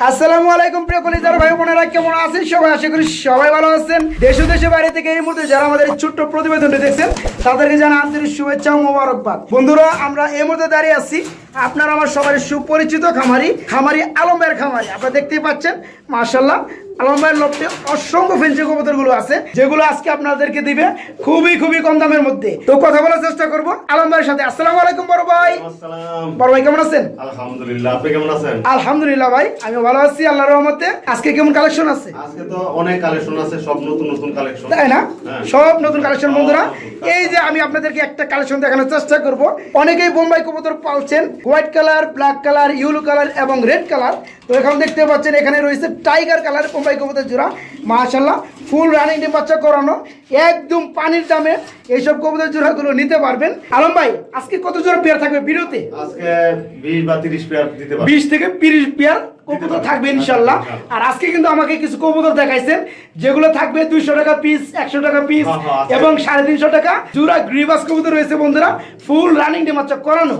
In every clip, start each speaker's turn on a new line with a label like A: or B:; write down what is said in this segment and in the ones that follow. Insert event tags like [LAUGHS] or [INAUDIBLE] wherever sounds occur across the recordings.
A: আসসালামু আলাইকুম, প্রিয় কলিজার ভাই বোনেরা, কেমন আছেন? সবাই আশা করি সবাই ভালো আছেন। দেশ দেশে বাইরে থেকে এই মুহূর্তে যারা আমাদের ছোট্ট প্রতিবেদনটি দেখছেন, তাদেরকে জানা আন্তরিক শুভেচ্ছা ও মোবারকবাদ। বন্ধুরা, আমরা এই মুহূর্তে দাঁড়িয়ে আছি আপনারা আমার সবারই সুপরিচিত খামারি খামারি আলমের খামারি। আপনারা দেখতেই পাচ্ছেন মার্শাল্লাহ লোকটি অসংখ্য ফেন্সি কবুতরগুলো আছে যেগুলো আজকে আপনাদেরকে দিবে খুবই খুবই কম দামের মধ্যে। তো কথা বলার চেষ্টা করব। আলম ভাইয়ের সাথে। আসসালামু আলাইকুম বড় ভাই। বড় ভাই কেমন আছেন?
B: আলহামদুলিল্লাহ আপনি কেমন আছেন?
A: আলহামদুলিল্লাহ ভাই আমি ভালো আছি আল্লাহর রহমতে। আজকে কেমন কালেকশন আছে?
B: আজকে তো অনেক কালেকশন আছে সব নতুন নতুন কালেকশন
A: তাই না?
B: হ্যাঁ।
A: সব নতুন কালেকশন বন্ধুরা। এই যে আমি আপনাদেরকে একটা কালেকশন দেখানোর চেষ্টা করব। অনেকেই বোম্বাই কবুতর পালছেন। White colour black colour yellow colour এবং রেড কালার। তো এখন দেখতে পাচ্ছেন এখানে রয়েছে টাইগার কালার কোম্পাই কবুতর জোড়া। মাশাল্লাহ ফুল রানিং ডিম বাচ্চা করানো একদম পানির দামে এইসব কবুতর জোড়াগুলো নিতে পারবেন। আলম ভাই আজকে কত জোড়া পেয়ার থাকবে বিরতি
B: আজকে 20 বা 30 পেয়ার দিতে পারব।
A: বিশ থেকে তিরিশ পেয়ার কবুতর থাকবে ইনশাল্লাহ আর আজকে কিন্তু আমাকে কিছু কবুতর দেখাইছেন যেগুলো থাকবে দুইশো টাকা পিস একশো টাকা পিস
B: হ্যাঁ, হ্যাঁ।
A: এবং সাড়ে তিনশো টাকা জুরা গ্রিবাস কবুতর রয়েছে বন্ধুরা। ফুল রানিং ডে মাত্র করানো।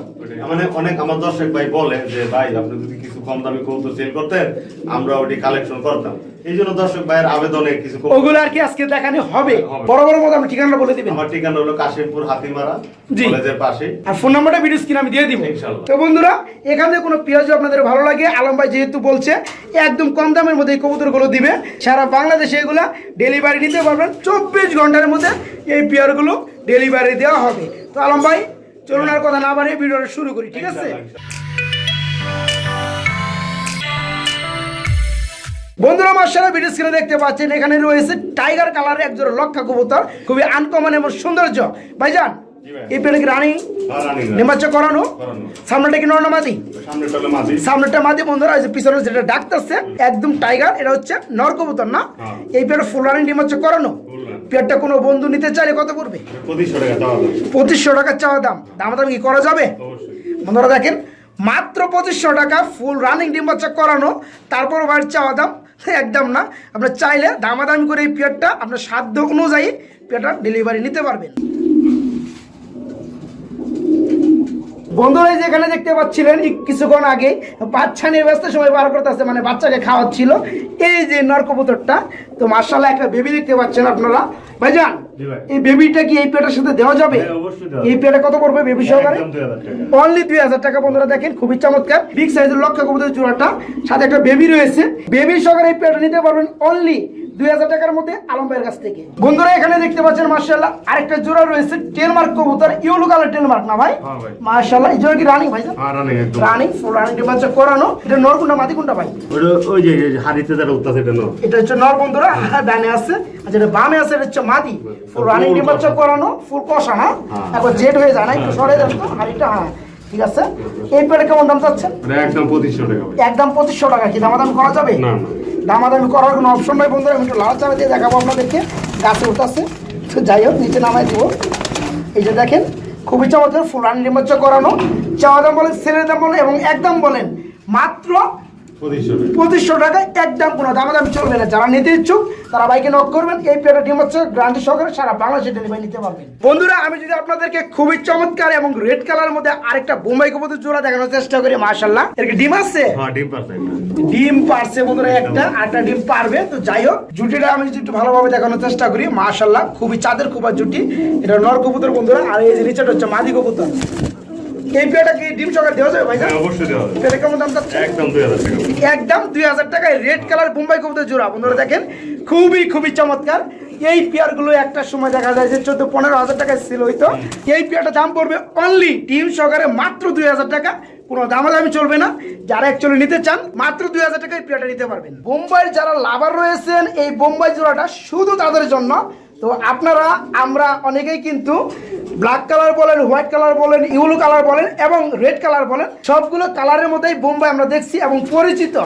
B: মানে অনেক আমার দর্শক ভাই বলে যে ভাই আপনি যদি কিছু কম দামে কবুতর সেল করতেন আমরা ওটি কালেকশন করতাম। এই জন্য দর্শক ভাইয়ের আবেদনে কিছু
A: ওগুলো আর কি আজকে দেখানো হবে?
B: হবে।
A: বড় বড় মতো আপনি ঠিকানা বলে দিবেন।
B: আমার ঠিকানা হলো কাশিমপুর হাতিমারা কলেজের পাশে।
A: আর ফোন নাম্বারটা ভিডিও স্ক্রিন আমি দিয়ে দিব। তো বন্ধুরা এখানে কোনো পেঁয়াজ আপনাদের ভালো লাগে আলম ভাই যেহেতু বলছে একদম কম দামের মধ্যে এই কবুতরগুলো দিবে। সারা বাংলাদেশে এগুলা ডেলিভারি নিতে পারবেন। চব্বিশ ঘণ্টার মধ্যে এই পেয়ারগুলো ডেলিভারি দেওয়া হবে। তো আলম ভাই চলুন আর কথা না বাড়িয়ে ভিডিওটা শুরু করি ঠিক আছে? বন্ধুরা আমার সারা ভিডিও স্ক্রিনে দেখতে পাচ্ছেন এখানে রয়েছে টাইগার কালার একজোড়া লক্ষা কবুতর। খুবই আনকমন এবং সৌন্দর্য। ভাইজান এই কি রানিং?
B: হ্যাঁ,
A: নির্বাচন করানো। সামনেটা কি নর্নামাদি সামনেটা মাদি? বন্ধুরা যে পিছনে যেটা ডাকতেছে একদম টাইগার এটা হচ্ছে নর কবুতর না?
B: হ্যাঁ।
A: এই নির্বাচন করানো। পেটটা কোনো বন্ধু নিতে চাইলে কত পড়বে
B: পঁচিশশো টাকা চাওয়া দাম।
A: কি করা যাবে? বন্ধুরা দেখেন মাত্র পঁচিশশো টাকা ফুল রানিং ডিম বাচ্চা করানো তারপর বাড়ির চাওয়া দাম একদম না। আপনার চাইলে দামাদামি করে এই পেয়ারটা আপনার সাধ্য অনুযায়ী পেয়ারটা ডেলিভারি নিতে পারবেন। বন্ধুরা এই যে এখানে দেখতে পাচ্ছিলেন কিছুক্ষণ আগে বাচ্চা নিয়ে ব্যস্ত সময় পার করতেছে মানে বাচ্চাকে খাওয়াচ্ছিল। এই যে নরকবুতরটা তো মার্শাল্লাহ একটা বেবি দেখতে পাচ্ছেন আপনারা। ভাইজান এই বেবিটা কি এই পেটার সাথে দেওয়া যাবে?
B: হ্যাঁ,
A: এই পেটা কত পড়বে বেবি সহকারে?
B: 2000 টাকা।
A: অনলি দুই হাজার টাকা বন্ধুরা দেখেন খুবই চমৎকার। বিগ সাইজের লক্ষ্য কবুতর জোড়াটা সাথে একটা বেবি রয়েছে। বেবি সহকারে এই পেটা নিতে পারবেন অনলি দুই হাজার টাকার মধ্যে আলম ভাইয়ের কাছ থেকে। বন্ধুরা এখানে দেখতে পাচ্ছেন মার্শাল্লাহ আরেকটা জোড়া রয়েছে টেলমার্ক কবুতর ইউলো কালার টেলমার্ক না ভাই?
B: হ্যাঁ
A: মার্শাল্লাহ এই জোড়া কি রানিং ভাই
B: হ্যাঁ।
A: রানিং ফুল রানিং ডিমাঞ্চা করানো। এটা নর কোনটা মাদি কোনটা ভাই?
B: ওই যে হাড়িতে যারা উঠতেছে এটা
A: এটা হচ্ছে নর বন্ধুরা ডানে আছে। আর যেটা বামে আছে এটা হচ্ছে মাদি। ফুল রানিং ডিমাচ্চা করানো ফুল কষা হ্যাঁ?
B: হ্যাঁ।
A: একবার জেট হয়ে যায় না একটু সরে যান তো হাড়িটা হ্যাঁ। ঠিক আছে? এই পেটে কেমন দাম চাচ্ছেন?
B: ওটা একদম পঁচিশশো টাকা
A: একদম পঁচিশশো টাকা কি দামাদামি করা যাবে?
B: না
A: দামাদামি করার কোনো অপশন নাই বন্ধুরা আমি একটু লাল চারা দিয়ে দেখাবো আপনাদেরকে। গাছে উঠাচ্ছে। তো যাই হোক নিচে নামাই দিব। এই যে দেখেন খুবই চমৎকার ফুল নিমজ্জ করানো। চাওয়া দাম বলেন ছেলের দাম বলেন এবং একদম বলেন মাত্র
B: পঁচিশশো টাকা
A: একদম কোনো দামাদামি চলবে না। যারা নিতে ইচ্ছুক তারা বাইকে নক করবেন। এই পেয়ারটা ডিম হচ্ছে গ্রান্টি সহকারে সারা বাংলাদেশে ডেলিভারি নিতে পারবেন। বন্ধুরা আমি যদি আপনাদেরকে খুবই চমৎকার এবং রেড কালার মধ্যে আরেকটা বোম্বাই কবুতর জোড়া দেখানোর চেষ্টা করি মাশাল্লাহ এর ডিম আছে?
B: হ্যাঁ ডিম পারছে।
A: বন্ধুরা একটা আরেকটা ডিম পারবে। তো যাই হোক জুটিটা আমি যদি একটু ভালোভাবে দেখানোর চেষ্টা করি মাশাল্লাহ খুবই চাঁদের খুব জুটি। এটা নর কবুতর বন্ধুরা আর এই যে নিচেটা হচ্ছে মাদি কবুতর। এই কি ডিম সকাল দেওয়া যাবে ভাই
B: হ্যাঁ? অবশ্যই দেওয়া যাবে।
A: পেয়ারটা কেমন দাম চাচ্ছে
B: একদম দুই হাজার টাকা।
A: একদম দুই হাজার টাকায় রেড কালার বোম্বাই কবুতর জোড়া। বন্ধুরা দেখেন খুবই খুবই চমৎকার। এই পেয়ারগুলো একটা সময় দেখা যায় যে চোদ্দ পনেরো হাজার টাকায় সেল হইতো। এই পেয়ারটা দাম পড়বে অনলি টিম সহকারে মাত্র দুই হাজার টাকা। কোনো দামাদামি চলবে না। যারা অ্যাকচুয়ালি নিতে চান মাত্র দুই হাজার টাকায় পেয়ারটা নিতে পারবেন। বোম্বাইয়ের যারা লাভার রয়েছেন এই বোম্বাই জোড়াটা শুধু তাদের জন্য। তো আপনারা আমরা অনেকেই কিন্তু ব্ল্যাক কালার বলেন হোয়াইট কালার বলেন ইউলো কালার বলেন এবং রেড কালার বলেন সবগুলো কালারের মধ্যেই বোম্বাই আমরা দেখছি এবং পরিচিত।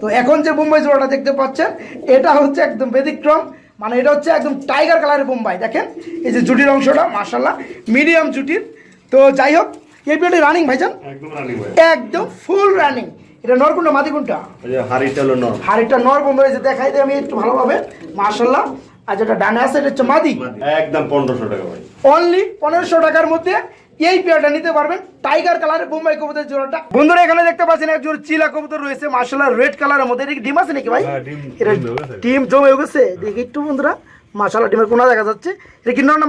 A: তো এখন যে বোম্বাই জোড়াটা দেখতে পাচ্ছেন এটা হচ্ছে একদম ব্যতিক্রম মানে এটা হচ্ছে একদম টাইগার কালারের বোম্বাই দেখেন? এই যে জুটির অংশটা মার্শাল্লাহ মিডিয়াম জুটির। তো যাই হোক এই পিরিয়ডে রানিং ভাইজান?
B: একদম
A: একদম ফুল রানিং এটা মাদিকুন্ডা
B: ওই যে হাড়িটা নর।
A: হাড়িটা নর এই যে দেখাই দিই আমি একটু ভালোভাবে মার্শাল্লাহ আর যেটা ডান আছে এটা হচ্ছে মাদি।
B: একদম পনেরোশো টাকা ভাই।
A: অনলি পনেরোশো টাকার মধ্যে এই পেয়ারটা নিতে পারবেন। টাইগার কালারের বোম্বাই কবুতর জোড়াটা। বন্ধুরা এখানে দেখতে পাচ্ছেন এক জোড়া চিলা কবুতর রয়েছে মার্শাল্লাহ রেড কালারের মধ্যে। এটা ডিম আছে নাকি ভাই?
B: হ্যাঁ, ডিম-
A: এটা
B: ডিম
A: জমে গেছে। দেখি একটু বন্ধুরা। মার্শাল্লাহ ডিমের কোনা দেখা যাচ্ছে। এটা কি নর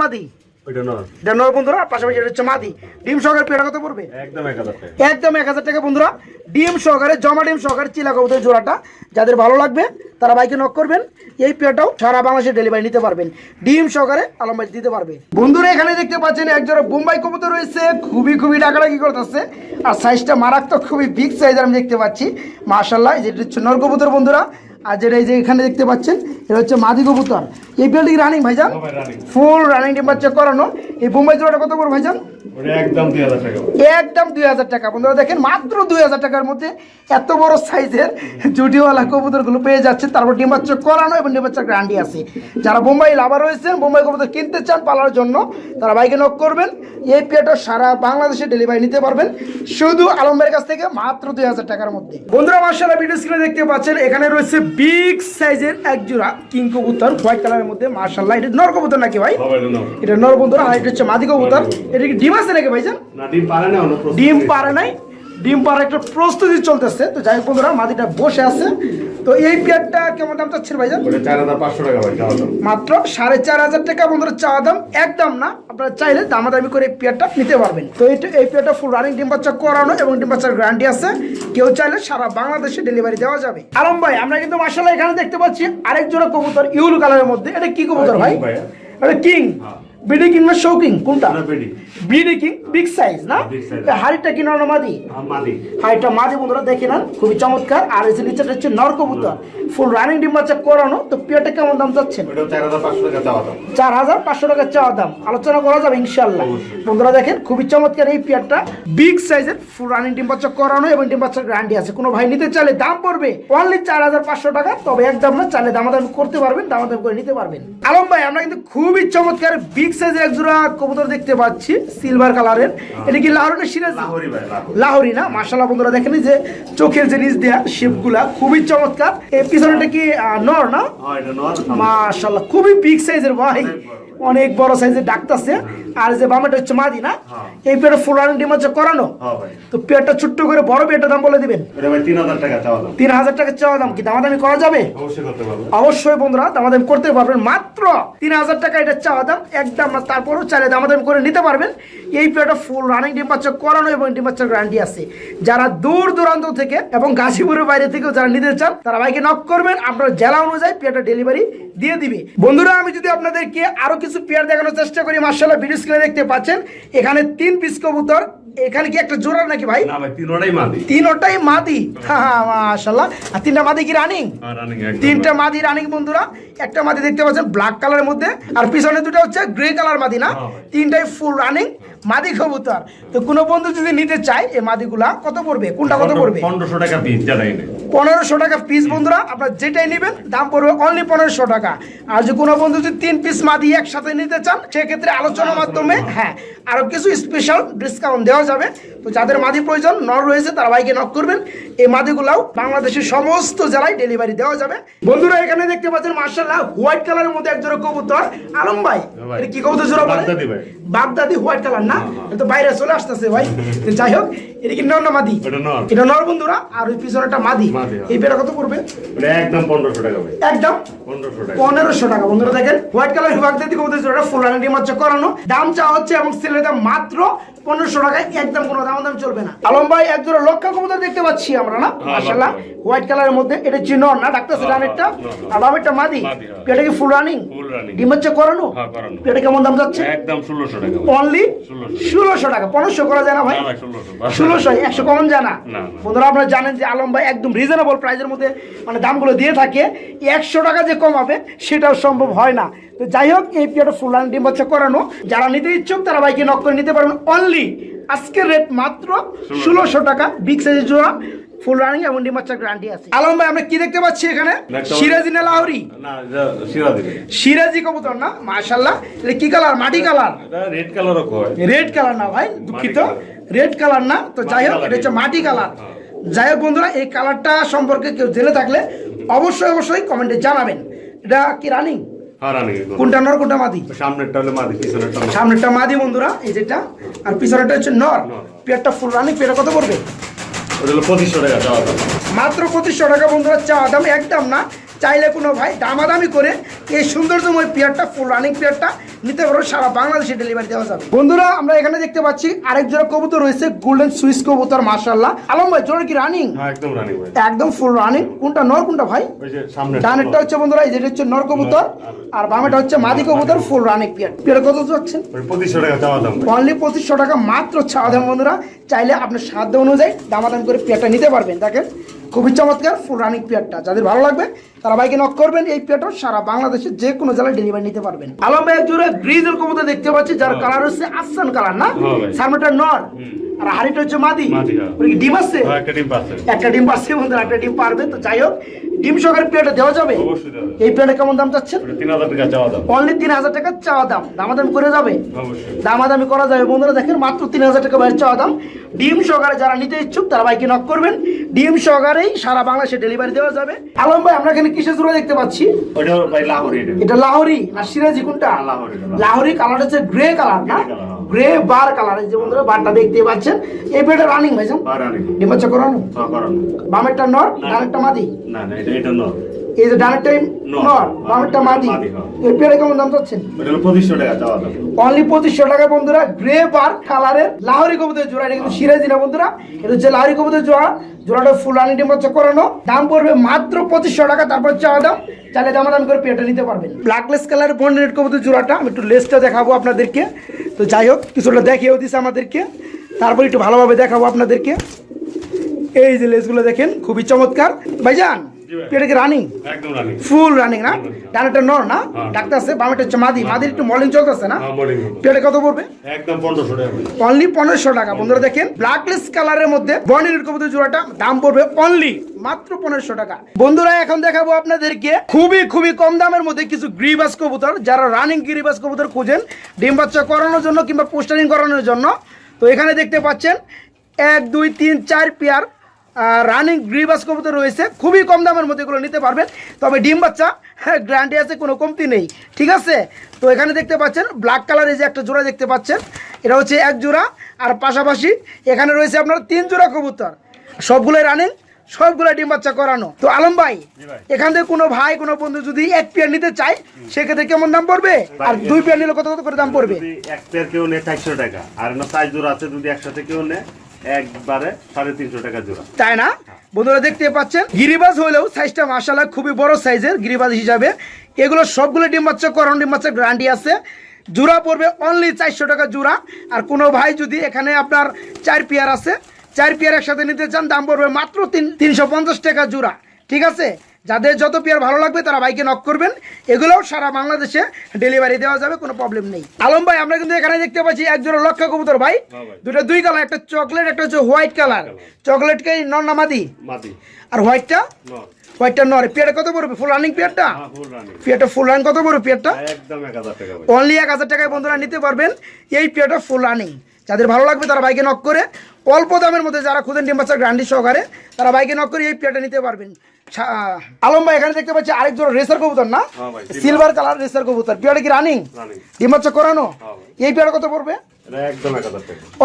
B: নয়
A: বন্ধুরা পাশাপাশি এটা হচ্ছে মাদি। ডিম সহকারে কত পড়বে?
B: একদম এক হাজার টাকা।
A: একদম এক হাজার টাকা বন্ধুরা। ডিম সহকারে জমা ডিম সহকারে চিলা কবুতর জোড়াটা। যাদের ভালো লাগবে তারা বাইকে নক করবেন। এই পেয়ারটাও সারা বাংলাদেশে ডেলিভারি নিতে পারবেন। ডিম সহকারে আলম ভাই দিতে পারবে। বন্ধুরা এখানে দেখতে পাচ্ছেন এক জোড়া বোম্বাই কবুতর রয়েছে। খুবই খুবই ডাকাডাকি করতেছে। আর সাইজটা মারাত্মক খুবই বিগ সাইজ আমি দেখতে পাচ্ছি। মার্শাল্লাহ যেটা হচ্ছে নর কবুতর বন্ধুরা। আর যেটা এই যে এখানে দেখতে পাচ্ছেন এটা হচ্ছে মাদি কবুতর। এই বিল্ডিং রানিং ভাইজান? ফুল রানিং টেম্পার চেক করানো। এই বোম্বাই জোড়াটা কত করে ভাইজান?
B: একদম দুই হাজার টাকা।
A: একদম দুই হাজার টাকা। বন্ধুরা দেখেন মাত্র দুই হাজার টাকার মধ্যে এত বড় সাইজের জুটিওয়ালা কবুতরগুলো পেয়ে যাচ্ছে তারপর ডিম্বাচ্চক করানো এবং ডিম্বাচ্চক গ্রান্ডি আছে। যারা বোম্বাই লাভার রয়েছেন বোম্বাই কবুতর কিনতে চান পালার জন্য তারা বাইকে নক করবেন। এই সারা বাংলাদেশে ডেলিভারি নিতে পারবেন। শুধু আলমবাইয়ের কাছ থেকে মাত্র দুই হাজার টাকার মধ্যে। বন্ধুরা মার্শাল্লাহ ভিডিও স্ক্রিনে দেখতে পাচ্ছেন এখানে রয়েছে বিগ সাইজের এক জোড়া কিং কবুতর হোয়াইট কালারের মধ্যে মার্শাল্লাহ এটা নর কবুতর নাকি ভাই? এটা নর। বন্ধুরা আর এটা হচ্ছে মাদি কবুতর। এটা কি ডিম আছে নাকি ভাইজান?
B: না ডিম পারে না
A: ডিম পারে নাই। ডিম পাড়ার একটা প্রস্তুতি চলতেছে। তো যাই হোক বন্ধুরা মাদিটা বসে আছে। তো এই পেয়ারটা কেমন দাম চাচ্ছেন ভাইজান?
B: চার হাজার পাঁচশো টাকা ভাই
A: মাত্র সাড়ে চার হাজার টাকা বন্ধুরা চাওয়া দাম। একদম না আপনারা চাইলে দামাদামি করে এই পেয়ারটা নিতে পারবেন। তো এইটা এই পেয়ারটা ফুল রানিং ডিম বাচ্চা করানো এবং ডিম বাচ্চার গ্যারান্টি আছে। কেউ চাইলে সারা বাংলাদেশে ডেলিভারি দেওয়া যাবে। আলম ভাই আমরা কিন্তু মার্শাল্লাহ এখানে দেখতে পাচ্ছি আরেক জোড়া কবুতর ইউলু কালারের মধ্যে। এটা কি কবুতর ভাই? এটা কিং। বিডি কিংবা শৌকিং কোনটা?
B: বিডি
A: কিং বিগ সাইজ না? হাড়িটা কি নর না মাদি?
B: মাদি।
A: বন্ধুরা দেখে নেন খুবই চমৎকার। আর এই যে নিচেটা হচ্ছে নর কবুতর। ফুল রানিং ডিম বাচ্চা করানো। তো পেয়ারটা কেমন দাম
B: যাচ্ছে? চার হাজার পাঁচশো টাকা চাওয়া দাম।
A: চার হাজার পাঁচশো টাকা চাওয়া দাম। আলোচনা করা যাবে ইনশাল্লাহ বন্ধুরা দেখেন খুবই চমৎকার এই পেয়ারটা। বিগ সাইজের ফুল রানিং ডিম বাচ্চা করানো এবং ডিম বাচ্চার গ্যারান্টি আছে। কোনো ভাই নিতে চাইলে দাম পড়বে অনলি চার হাজার পাঁচশো টাকা তবে একদম না চাইলে দামাদামি করতে পারবেন দামাদামি করে নিতে পারবেন। আলম ভাই আমরা কিন্তু খুবই চমৎকার বিগ সাইজের এক জোড়া কবুতর দেখতে পাচ্ছি। সিলভার কালারের এটা কি লাহোরের সিরাজ
B: লাহোরি ভাই লাহোরি।
A: লাহোরি না? মাসাল্লাহ বন্ধুরা দেখেন যে চোখের যে নিচ দেয়া শেপগুলা খুবই চমৎকার। এই পিছনেটা কি নর না?
B: হ্যাঁ এটা
A: মাশাল্লাহ খুবই বিগ সাইজের ভাই। অনেক বড় সাইজের ডাকতাছে আর যে বামেটা হচ্ছে মাদি না?
B: হ্যাঁ।
A: এই পেটে ফুল রানিং ডিম হচ্ছে করানো?
B: হ্যাঁ
A: তো পেটটা ছোট্ট করে বড় পেটটা দাম বলে দিবেন?
B: তিন হাজার টাকা চাওয়া দাম।
A: কি? দামাদামি করা যাবে?
B: অবশ্যই
A: বন্ধুরা দামাদামি করতে পারবেন। মাত্র তিন হাজার টাকা এটা চাওয়া দাম। একদম না তারপরেও চাইলে দামাদামি করে নিতে পারবেন। এই প্লেটটা ফুল রানিং ডিম বাচ্চা করানো এবং ডিম বাচ্চার গ্যারান্টি আছে। যারা দূর দূরান্ত থেকে এবং গাজীপুরের বাইরে থেকেও যারা নিতে চান তারা বাইকে নক করবেন। আপনার জেলা অনুযায়ী পেয়ারটা ডেলিভারি দিয়ে দিবে। বন্ধুরা আমি যদি আপনাদেরকে আরও কিছু পেয়ার দেখানোর চেষ্টা করি মার্শাল্লাহ ভিডিও স্ক্রিনে দেখতে পাচ্ছেন। এখানে তিন পিস কবুতর। এখানে কি একটা জোড়া নাকি ভাই?
B: তিনোটাই মাদি।
A: হ্যাঁ মাশাল্লাহ আর তিনটা মাদি কি রানিং
B: হ্যাঁ
A: তিনটা মাদি রানিং বন্ধুরা। একটা মাদি দেখতে পাচ্ছেন ব্ল্যাক কালারের মধ্যে। আর পিছনে দুটো হচ্ছে গ্রে কালার মাদি না?
B: হ্যাঁ।
A: তিনটাই ফুল রানিং মাদি কবুতর। তো কোনো বন্ধু যদি নিতে চায় এই মাদিগুলা কত পড়বে? কোনটা কত পড়বে?
B: পনেরোশো টাকা পিস জানাই নেই
A: পনেরোশো টাকা পিস বন্ধুরা আপনার যেটাই নেবেন দাম পড়বে অনলি পনেরোশো টাকা। আর যে কোনো বন্ধু যদি তিন পিস মাদি একসাথে নিতে চান সেক্ষেত্রে আলোচনার মাধ্যমে হ্যাঁ আরও কিছু স্পেশাল ডিসকাউন্ট দেওয়া যাবে। তো যাদের মাদি প্রয়োজন নর রয়েছে তারা ভাইকে নক করবেন। এই মাদিগুলাও বাংলাদেশের সমস্ত জেলায় ডেলিভারি দেওয়া যাবে। বন্ধুরা এখানে দেখতে পাচ্ছেন মার্শাল্লাহ হোয়াইট কালারের মধ্যে একজোড়া কবুতর। আলম ভাই
B: ভাই।
A: কি কবুতর জোড়া
B: বাগদাদি ভাই।
A: বাগদাদি হোয়াইট কালার না। তো বাইরে চলে আসতেছে ভাই। [LAUGHS] যাই হোক এটা কি নর না মাদি? এটা নর। বন্ধুরা আর ওই পিছনেটা মাদি।
B: মাদি, হ্যাঁ।
A: এই পেটা কত
B: করবে একদম পনেরোশো টাকা
A: একদম?
B: পনেরোশো টাকা।
A: বন্ধুরা দেখেন হোয়াইট কালার বিভাগ দিয়ে দিকে ফুল রানি ডিম করানো। দাম চা হচ্ছে এবং সেলের দাম মাত্র পনেরোশো টাকায় একদম কোনো দাম দাম চলবে না। আলম ভাই এক জোড়া লক্ষা কবুতর দেখতে পাচ্ছি আমরা না? মাশাল্লাহ হোয়াইট কালারের মধ্যে এটা চিনর না? ডাক্তার
B: হ্যাঁ,
A: রানেরটা। আর বাবেরটা মাদি?
B: হ্যাঁ।
A: এটা কি ফুল রানিং ডিম হচ্ছে করানো?
B: হ্যাঁ,
A: এটা কেমন দাম যাচ্ছে?
B: একদম ষোলোশো টাকা।
A: অনলি ষোলোশো। টাকা। পনেরোশো করা যায় না ভাই?
B: ষোলোশো।
A: একশো কমন যায় না।
B: না, না।
A: বন্ধুরা আপনারা জানেন যে আলম ভাই একদম রিজনেবল প্রাইসের মধ্যে মানে দামগুলো দিয়ে থাকে। একশো টাকা যে কমাবে সেটাও সম্ভব হয় না। তো যাই হোক এই পিরিয়ডে ফুল রান ডিম বাচ্চা করানো। যারা নিতে ইচ্ছুক তারা বাইকে নক করে নিতে পারবেন অনলি আজকের রেট মাত্র ষোলোশো টাকা বিগ সাইজের জোড়া ফুল রানিং এবং গ্যারান্টি আছে। আলম ভাই আমরা কি দেখতে পাচ্ছি এখানে? সিরাজি না লাহরি?
B: না এটা সিরাজি। ভাই।
A: সিরাজি কবুতর না মাশাল্লাহ এটা কি কালার মাটি কালার
B: রেড
A: কালার না ভাই দুঃখিত। রেড কালার না তো যাই হোক এটা হচ্ছে মাটি কালার
B: হ্যাঁ।
A: যাই হোক বন্ধুরা এই কালারটা সম্পর্কে কেউ জেনে থাকলে অবশ্যই অবশ্যই কমেন্টে জানাবেন। এটা কি রানিং কোনটা নর কোনটা মাদি?
B: সামনেরটা হলে মাদি পিছনেরটা
A: সামনেরটা মাদি বন্ধুরা এই যেটা। আর পিছনেরটা হচ্ছে নর। পেয়ারটা ফুল রানিং পেয়ারটা কত পড়বে? মাত্র পঁচিশশো টাকা বন্ধুরা চাওয়া দাম একদম না। চাইলে কোনো ভাই দামাদামি করে এই সৌন্দর্যময় পেয়ারটা ফুল রানিং পেয়ারটা নিতে পারো সারা বাংলাদেশে ডেলিভারি দেওয়া যাবে। বন্ধুরা আমরা এখানে দেখতে পাচ্ছি আরেক জোড়া কবুতর রয়েছে গোল্ডেন সুইস কবুতর মার্শাল্লাহ আলম ভাই জোড়া কি রানিং
B: হ্যাঁ একদম রানিং ভাই।
A: একদম ফুল রানিং কোনটা নর কোনটা ভাই?
B: ওই যে সামনে
A: ডানেরটা হচ্ছে বন্ধুরা এই যেটা হচ্ছে নর কবুতর। আর বামেটা হচ্ছে মাদি কবুতর ফুল রানিং পেয়ার পেয়ার কত যাচ্ছেন?
B: ওই পঁচিশশো টাকা যাওয়া দাম ভাই।
A: অনলি পঁচিশশো টাকা মাত্র ছাড়া দাম বন্ধুরা। চাইলে আপনার সাধ্য অনুযায়ী দামাদাম করে পেয়ারটা নিতে পারবেন। দেখেন খুবই চমৎকার ফুল রানিং পেয়ারটা যাদের ভালো লাগবে তারা বাইকে নক করবেন। এই পেয়ারটা সারা বাংলাদেশে যে কোনো জেলায় ডেলিভারি নিতে পারবেন। আলম ভাই জোরে গ্রিজের কবুতর দেখতে পাচ্ছি যার কালার হচ্ছে আসান কালার না?
B: হ্যাঁ
A: সামনেটা নর আর হাড়িটা হচ্ছে মাদি।
B: হ্যাঁ।
A: ডিম আছে?
B: হ্যাঁ, একটা ডিম পাচ্ছে।
A: একটা ডিম পাচ্ছে বন্ধুরা একটা ডিম পারবে তো যাই হোক। ডিম সহকারে পেয়ারটা দেওয়া যাবে। এই পেয়ারটা কেমন দাম চাচ্ছেন? অনলি তিন হাজার টাকা চাওয়া দাম। দামাদাম করে যাবে? দামাদামি করা যাবে। বন্ধুরা দেখেন মাত্র তিন হাজার টাকা বাইরে চাওয়া দাম। ডিম সহকারে যারা নিতে ইচ্ছুক তারা বাইকে নক করবেন। ডিম সহকারেই সারা বাংলাদেশে ডেলিভারি দেওয়া যাবে। আলম ভাই আমরা এখানে কিসের জোড়া দেখতে পাচ্ছি?
B: এটা।
A: লাহোরি না সিরাজি কোনটা?
B: লাহোরি, লাহোরি।
A: লাহোরি হচ্ছে গ্রে কালার না। গ্রে বার কালার যে বন্ধুরা বারটা দেখতে পাচ্ছেন। এই পেটে রানিং ভাইজান
B: এ রানিং
A: ডিম বাচ্চা করানো
B: করানো
A: বামেরটা নর ডানেরটা মাদি?
B: না না এটা এটা নয়
A: এই যে ডানেরটা
B: নর।
A: নর বামেরটা মাদি
B: মাদি, হ্যাঁ।
A: এই কেমন দাম চাচ্ছেন
B: পঁচিশশো টাকা
A: অনলি পঁচিশশো টাকা বন্ধুরা গ্রে বার কালারের লাহোরি কবুতরের জোড়া। এটা কিন্তু সিরাজি না বন্ধুরা। এটা হচ্ছে লাহোরি কবুতরের জোড়া। জোড়াটা ফুল করানো। দাম পড়বে মাত্র পঁচিশশো টাকা তারপর চাওয়া দাম। চাইলে দাম দাম করে পেটে নিতে পারবেন। ব্ল্যাকলেস কালারের বন্ডেড জোড়াটা। আমি একটু লেসটা দেখাবো আপনাদেরকে। তো যাই হোক কিছুটা দেখিয়েও দিছে আমাদেরকে। তারপর একটু ভালোভাবে দেখাবো আপনাদেরকে। এই যে লেসগুলো দেখেন খুবই চমৎকার। ভাইজান পেটে কি রানিং ফুল রানিং না? ডানাটা নর না?
B: হ্যাঁ।
A: ডাক্তার আছে বামেটা হচ্ছে মাদি। মাদির একটু মলিং চলতেছে না?
B: হ্যাঁ
A: পেটে কত পড়বে?
B: একদম পনেরোশো টাকা
A: অনলি পনেরোশো টাকা। বন্ধুরা দেখেন ব্ল্যাকলেস কালারের মধ্যে বর্ণির কবুতর জোড়াটা দাম পড়বে অনলি মাত্র পনেরোশো টাকা। বন্ধুরা এখন দেখাবো আপনাদেরকে খুবই খুবই কম দামের মধ্যে কিছু গ্রিবাস কবুতর। যারা রানিং গ্রিবাস কবুতর খুঁজেন ডিম বাচ্চা করানোর জন্য কিংবা পোস্টারিং করানোর জন্য তো এখানে দেখতে পাচ্ছেন এক দুই তিন চার পেয়ার রানিং গ্রিবাস কবুতর রয়েছে খুবই কম দামের মধ্যে এগুলো নিতে পারবেন। তবে ডিম বাচ্চা হ্যাঁ গ্যারান্টি আছে কোনো কমতি নেই। ঠিক আছে? তো এখানে দেখতে পাচ্ছেন ব্ল্যাক কালারের যে একটা জোড়া দেখতে পাচ্ছেন এটা হচ্ছে এক জোড়া। আর পাশাপাশি এখানে রয়েছে আপনার তিন জোড়া কবুতর। সবগুলোই রানিং সবগুলো ডিম বাচ্চা করানো। তো আলম ভাই এখান থেকে কোনো ভাই কোনো বন্ধু যদি এক পেয়ার নিতে চায় সেক্ষেত্রে কেমন দাম পড়বে? আর দুই পেয়ার নিলে কত কত করে দাম পড়বে?
B: এক পেয়ার কেউ নেয় চারশো টাকা আর না সাইজ জোড়া আছে যদি একসাথে কেউ নেয় একবারে সাড়ে তিনশো টাকা জোড়া।
A: তাই না? বন্ধুরা দেখতে পাচ্ছেন গিরিবাজ হলেও সাইজটা মাসালা খুবই বড় সাইজের গিরিবাজ হিসাবে। এগুলো সবগুলো ডিম বাচ্চা করণ ডিম বাচ্চা গ্রান্ডি আছে। জোড়া পড়বে অনলি চারশো টাকা জোড়া। আর কোনো ভাই যদি এখানে আপনার চার পেয়ার আছে চার পেয়ার একসাথে নিতে চান দাম পড়বে মাত্র তিন তিনশো পঞ্চাশ টাকা জোড়া। ঠিক আছে? যাদের যত পেয়ার ভালো লাগবে তারা বাইকে নক করবেন। এগুলোও সারা বাংলাদেশে ডেলিভারি দেওয়া যাবে কোনো প্রবলেম নেই। আলম ভাই আমরা কিন্তু এখানে দেখতে পাচ্ছি একজন লক্ষ্য কবুতর ভাই।
B: হ্যাঁ ভাই।
A: দুটো দুই কালার একটা চকলেট একটা হচ্ছে হোয়াইট কালার চকলেট চকলেটকে নন্নামাদি
B: মাদি।
A: আর হোয়াইটটা
B: নর
A: হোয়াইটটা নর। পেয়ারটা কত পড়বে? ফুল রানিং পেয়ারটা?
B: হ্যাঁ
A: পেয়ারটা ফুল রানিং কত পড়বে পেয়ারটা? অনলি এক হাজার টাকায় বন্ধুরা নিতে পারবেন। এই পেয়ারটা ফুল রানিং যাদের ভালো লাগবে তারা বাইকে নক করে অল্প দামের মধ্যে যারা খুদেন ডিম গ্রান্ডি সহকারে তারা বাইকে নক করে এই পেয়াটা নিতে পারবেন। আলম ভাই এখানে দেখতে পাচ্ছি আরেক জোড়া রেসার কবুতর না? সিলভার কালার রেসার কবুতর। পেয়ারটা কি রানিং ডিম বাচ্চা করানো?
B: হ্যাঁ
A: এই পেয়ারা কত পড়বে?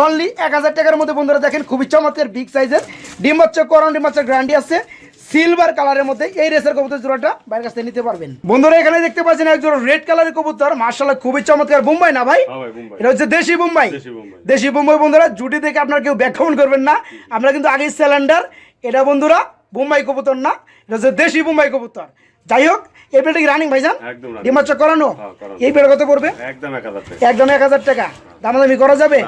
A: অনলি এক হাজার টাকার মধ্যে বন্ধুরা দেখেন খুবই চমৎকার বিগ সাইজের ডিম বাচ্চা করানো ডিম বাচ্চা গ্যারান্টি আছে। সিলভার কালারের মধ্যে এই রেসের কবুতর জোড়াটা বাইরের কাছ থেকে নিতে পারবেন। বন্ধুরা এখানে দেখতে পাচ্ছেন একজন রেড কালারের কবুতর। মার্শাল্লাহ খুবই চমৎকার। বোম্বাই না ভাই?
B: হ্যাঁ
A: এটা হচ্ছে দেশি বোম্বাই
B: দেশি বোম্বাই।
A: বন্ধুরা জুটি দেখে আপনার কেউ ব্যাখ্যান করবেন না। আমরা কিন্তু আগেই সিলিন্ডার এটা বন্ধুরা বোম্বাই কবুতর না। এটা হচ্ছে দেশি বোম্বাই কবুতর। যাই হোক এই বেলটা কি রানিং ভাইজান?
B: একদম running।
A: করানো?
B: হ্যাঁ,
A: এই বেল কত পড়বে?
B: একদম এক হাজার টাকা।
A: দামাদামি করা যাবে।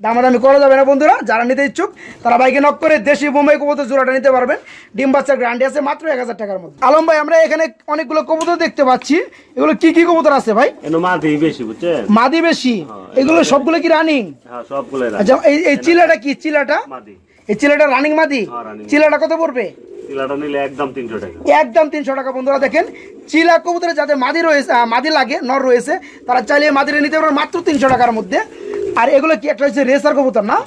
A: দামাদামি করা যাবে না বন্ধুরা যারা নিতে ইচ্ছুক তারা বাইকে নক করে দেশি বোম্বাই কবুতর জোড়াটা নিতে পারবেন। ডিম বাচ্চার গ্যারান্টি আছে মাত্র এক হাজার টাকার মধ্যে। আলম ভাই আমরা এখানে অনেকগুলো কবুতর দেখতে পাচ্ছি। এগুলো কি কি কবুতর আছে ভাই?
B: মাদি বেশি বুঝছেন?
A: মাদি বেশি। এগুলো সবগুলো কি রানিং
B: হ্যাঁ সবগুলো
A: আচ্ছা এই চিলাটা কি? চিলাটা? এই চিলাটা রানিং মাদি?
B: হ্যাঁ,
A: চিলাটা কত পড়বে?
B: নিলে একদম তিনশো টাকা।
A: একদম তিনশো টাকা। বন্ধুরা দেখেন চিলা কবুতরে যাদের মাদি রয়েছে মাদি লাগে নর রয়েছে তারা চাইলে মাদিরে নিতে পারবেন মাত্র তিনশো টাকার মধ্যে। আর এগুলো কি একটা হচ্ছে রেসার কবুতর না?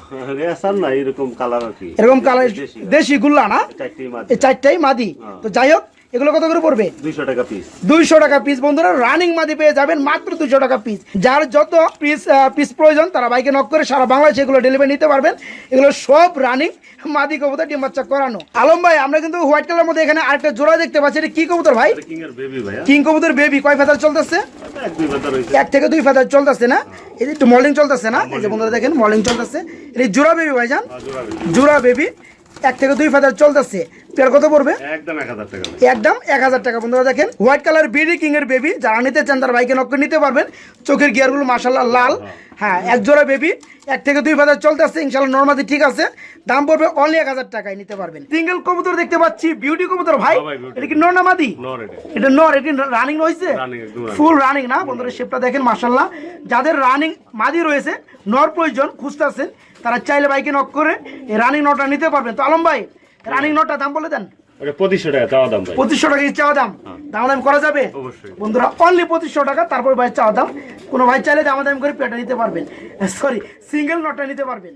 B: রেসার না এরকম কালার আর কি।
A: এরকম কালার
B: দেশি।
A: দেশি গুল্লা না? এই চারটাই মাদি।
B: হ্যাঁ।
A: তো যাই হোক এগুলো কত করে পড়বে?
B: দুইশো টাকা পিস
A: দুইশো টাকা পিস বন্ধুরা রানিং মাদি পেয়ে যাবেন মাত্র দুইশো টাকা পিস যার যত পিস পিস প্রয়োজন তারা বাইকে নক করে সারা বাংলাদেশে এগুলো ডেলিভারি নিতে পারবেন। এগুলো সব রানিং মাদি কবুতর ডিম বাচ্চা করানো। আলম ভাই আমরা কিন্তু হোয়াইট কালার মধ্যে এখানে আরেকটা জোড়া দেখতে পাচ্ছি। এটা কি কবুতর ভাই?
B: কিং
A: কবুতর বেবি কয় ফেদার চলতেছে?
B: এক
A: থেকে দুই ফেদার চলতেছে না? এই যে একটু মর্নিং চলতেছে না? এই যে বন্ধুরা দেখেন মর্নিং চলতেছে। এই জোড়া বেবি ভাইজান? জোড়া বেবি এক থেকে দুই ফেদার চলতেছে। পেয়ার কত পড়বে?
B: একদম এক হাজার টাকা
A: একদম এক হাজার টাকা। বন্ধুরা দেখেন হোয়াইট কালার বিডি কিং এর বেবি যারা নিতে চান তারা বাইকে নক নিতে পারবেন। চোখের গিয়ারগুলো মাসাল্লাহ লাল। হ্যাঁ। এক জোড়া বেবি এক থেকে দুই হাজার চলতেছে। ইনশাল্লাহ নর্মাদি ঠিক আছে। দাম পড়বে অনলি এক হাজার টাকায় নিতে পারবেন। সিঙ্গেল কবুতর দেখতে পাচ্ছি বিউটি কবুতর ভাই।
B: হ্যাঁ।
A: এটা কি নর না মাদি
B: এটা
A: নর এটি রানিং রয়েছে। ফুল রানিং না? বন্ধুরা শেপটা দেখেন মাসাল্লাহ যাদের রানিং মাদি রয়েছে নর প্রয়োজন খুঁজতেছেন। তারা চাইলে বাইকে নক করে রানিং নটা নিতে পারবেন। তো আলম ভাই রানিং নটটা দাম বলে দেন।
B: পঁচিশশো টাকা চাওয়া দাম
A: পঁচিশশো টাকা চাওয়া দাম? দাম দাম করা যাবে? বন্ধুরা অনলি পঁচিশশো টাকা তারপর ভাই চাওয়া দাম। কোনো ভাই চাইলে দাম দাম করে পেটা নিতে পারবেন। সরি সিঙ্গেল নটটা নিতে পারবেন।